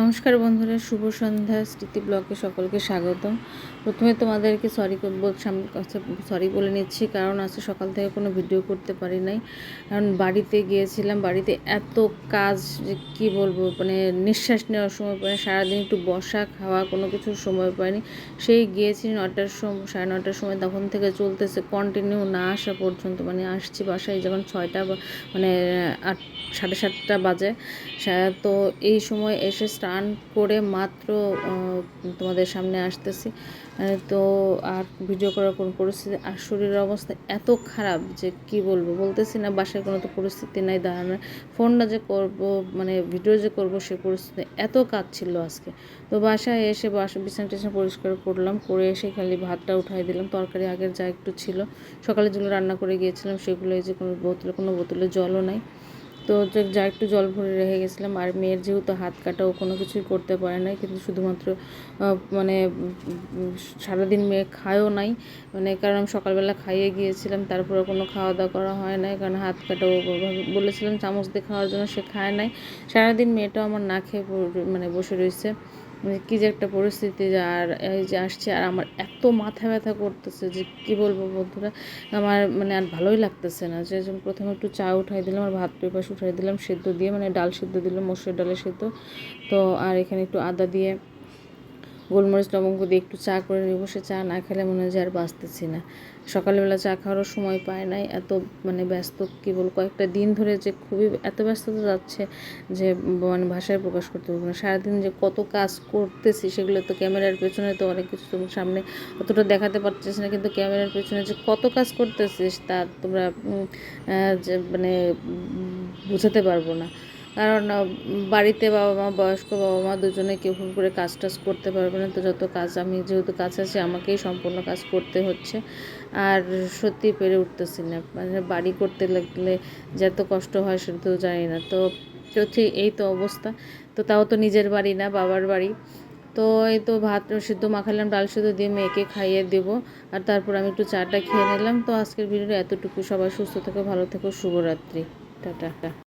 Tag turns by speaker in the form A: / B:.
A: নমস্কার বন্ধুরা, শুভ সন্ধ্যা, স্মৃতি ব্লগে সকলকে স্বাগতম। প্রথমে তোমাদেরকে সরি কাছে সরি বলে নিচ্ছি, কারণ আজকে সকাল থেকে কোনো ভিডিও করতে পারি নাই। কারণ বাড়িতে গিয়েছিলাম, বাড়িতে এত কাজ যে কী বলব মানে নিঃশ্বাস নেওয়ার সময় পাইনি, সারাদিন একটু বসা, খাওয়া, কোনো কিছুর সময় পাইনি। সেই গিয়েছি নটার সময় সাড়ে নটার সময়, তখন থেকে চলতেছে কন্টিনিউ না আসা পর্যন্ত মানে আসছি বাসায় যখন ছয়টা মানে আট সাড়ে সাতটা বাজে। তো এই সময় এসে স্নান করে মাত্র তোমাদের সামনে আসতেছি। তো আর ভিডিও করার কোনো পরিস্থিতি, আর শরীরের অবস্থা এত খারাপ যে কি বলব? বলতেছি না বাসায় কোনো তো পরিস্থিতি নাই, দাঁড়ানোর। ফোনটা যে করব মানে ভিডিও যে করব, সে পরিস্থিতি এত কাজ ছিল আজকে। তো বাসায় এসে বাসা, বিছানা টিছানা পরিষ্কার করলাম, করে এসে খালি ভাতটা উঠাই দিলাম। তরকারি আগের যা একটু ছিল, সকালে যেগুলো রান্না করে গিয়েছিলাম, সেগুলো এই যে কোনো বোতলে কোনো বোতলে জলও নাই। তো যা একটু জল ভরে রেখে গেছিলাম। আর মেয়ের যেহেতু হাত কাটা, ও কোনো কিছুই করতে পারে না কিন্তু শুধুমাত্র মানে সারাদিন মেয়ে খায়ও নাই। মানে কারণ আমি সকালবেলা খাইয়ে গিয়েছিলাম, তারপরে কোনো খাওয়া দাওয়া করা হয় নাই, কারণ হাত কাটা, ও বলেছিলাম চামচ দিয়ে খাওয়ার জন্য সে খায় নাই। সারাদিন মেয়েটাও আমার না খেয়ে মানে বসে রয়েছে। মানে কী যে একটা পরিস্থিতি যে আর এই যে আসছে আর আমার এত মাথা ব্যথা করতেছে যে কী বলব বন্ধুরা? আমার মানে আর ভালোই লাগতেছে না। যে প্রথমে একটু চা উঠাই দিলাম, আর ভাত পেপাস উঠাই দিলাম, সেদ্ধ দিয়ে মানে ডাল সেদ্ধ দিলাম, মসুর ডালে সেদ্ধ। তো আর এখানে একটু আদা দিয়ে গোলমরিচ, লবঙ্গ দিয়ে একটু চা করে নিব। সে চা না খেলে মনে হয় যে আর বাঁচতেছি না। সকালবেলা চা খাওয়ারও সময় পায় নাই। এত মানে ব্যস্ত, কী বল কয়েকটা দিন ধরে যে খুবই এত ব্যস্ততা যাচ্ছে যে মানে ভাষায় প্রকাশ করতে পারব না। সারাদিন যে কত কাজ করতেছি সেগুলো তো ক্যামেরার পেছনে তো অনেক কিছু তোমার সামনে অতটা দেখাতে পারতেছি না। কিন্তু ক্যামেরার পেছনে যে কত কাজ করতেছিস তা তোমরা যে মানে বোঝাতে পারব না। কারণ বাড়িতে বাবা মা, বয়স্ক বাবা মা দুজনে কেউ হুট করে কাজ টাজ করতে পারবে না। তো যত কাজ, আমি যেহেতু কাজ আছে, আমাকেই সম্পূর্ণ কাজ করতে হচ্ছে। আর সত্যি পেরে উঠতেছি না। মানে বাড়ি করতে লাগলে যে এত কষ্ট হয়, সেটা তো জানি না। তো হচ্ছে এই তো অবস্থা। তো তাও তো নিজের বাড়ি না, বাবার বাড়ি। তো এই তো ভাত সিদ্ধ মাখালাম, ডাল সিদ্ধ দিয়ে মেয়েকে খাইয়ে দেবো। আর তারপর আমি একটু চাটা খেয়ে নিলাম। তো আজকের ভিডিওটা এতটুকু। সবাই সুস্থ থেকো, ভালো থেকো। শুভরাত্রি। টাটা।